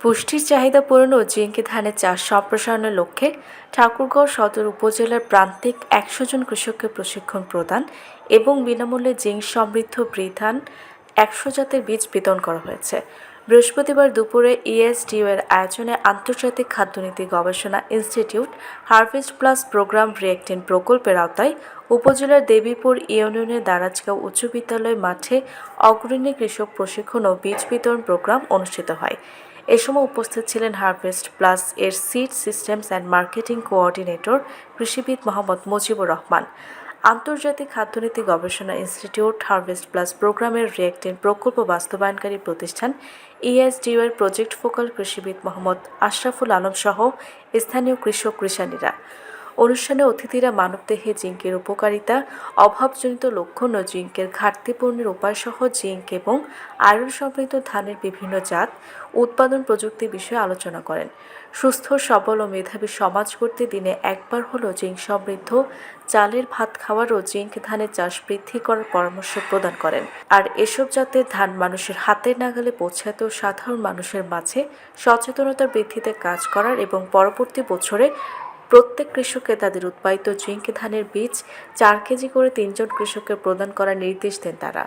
পুষ্টির চাহিদা পূরণ ও জিঙ্কে ধানের চাষ সম্প্রসারণের লক্ষ্যে ঠাকুরগাঁও সদর উপজেলার প্রান্তিক একশো জন কৃষককে প্রশিক্ষণ প্রদান এবং বিনামূল্যে জিঙ্ক সমৃদ্ধ বৃধান একশো জাতের বীজ বিতরণ করা হয়েছে। বৃহস্পতিবার দুপুরে ইএসডিও এর আয়োজনে আন্তর্জাতিক খাদ্যনীতি গবেষণা ইনস্টিটিউট হারভেস্ট প্লাস প্রোগ্রাম রিয়েক্টিন প্রকল্পের আওতায় উপজেলার দেবীপুর ইউনিয়নের দারাজগাঁও উচ্চ বিদ্যালয় মাঠে অগ্রণী কৃষক প্রশিক্ষণ ও বীজ বিতরণ প্রোগ্রাম অনুষ্ঠিত হয়। এ সময় উপস্থিত ছিলেন হারভেস্ট প্লাস এর seed systems and marketing coordinator কৃষিবিদ মোহাম্মদ মুজিবুর রহমান। আন্তর্জাতিক খাদ্যনীতি গবেষণা ইনস্টিটিউট হারভেস্ট প্লাস প্রোগ্রামের রিয়েক্টেন প্রকল্প বাস্তবায়নকারী প্রতিষ্ঠান ইএসডিও এর প্রজেক্ট ফোকাল কৃষিবিদ মোহাম্মদ আশরাফুল আলম সহ স্থানীয় কৃষক কৃষানীরা অনুষ্ঠানে অতিথিরা মানবদেহে জিঙ্কের উপকারিতা, অভাবজনিত লক্ষণ ও জিঙ্কের ঘাটতি পূর্ণের উপায়সহ জিঙ্ক এবং আয়রন সমৃদ্ধ ধানের বিভিন্ন জাত, উৎপাদন প্রযুক্তি বিষয়ে আলোচনা করেন। সুস্থ, সবল ও মেধাবী সমাজ করতে দিনে একবার হলো জিঙ্ক সমৃদ্ধ চালের ভাত খাওয়ার ও জিঙ্ক ধানের চাষ বৃদ্ধি করার পরামর্শ প্রদান করেন। আর এসব জাতের ধান মানুষের হাতের নাগালে পৌঁছাতে সাধারণ মানুষের মাঝে সচেতনতা বৃদ্ধিতে কাজ করার এবং পরবর্তী বছরে প্রত্যেক কৃষককে তাদের উৎপাদিত জিঙ্ক ধানের বীজ চার কেজি করে তিনজন কৃষককে প্রদান করার নির্দেশ দেন তারা।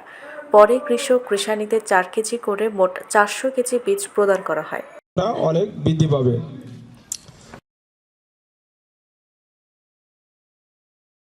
পরে কৃষক কৃষানীদের চার কেজি করে মোট চারশো কেজি বীজ প্রদান করা হয়। অনেক বৃদ্ধি পাবে।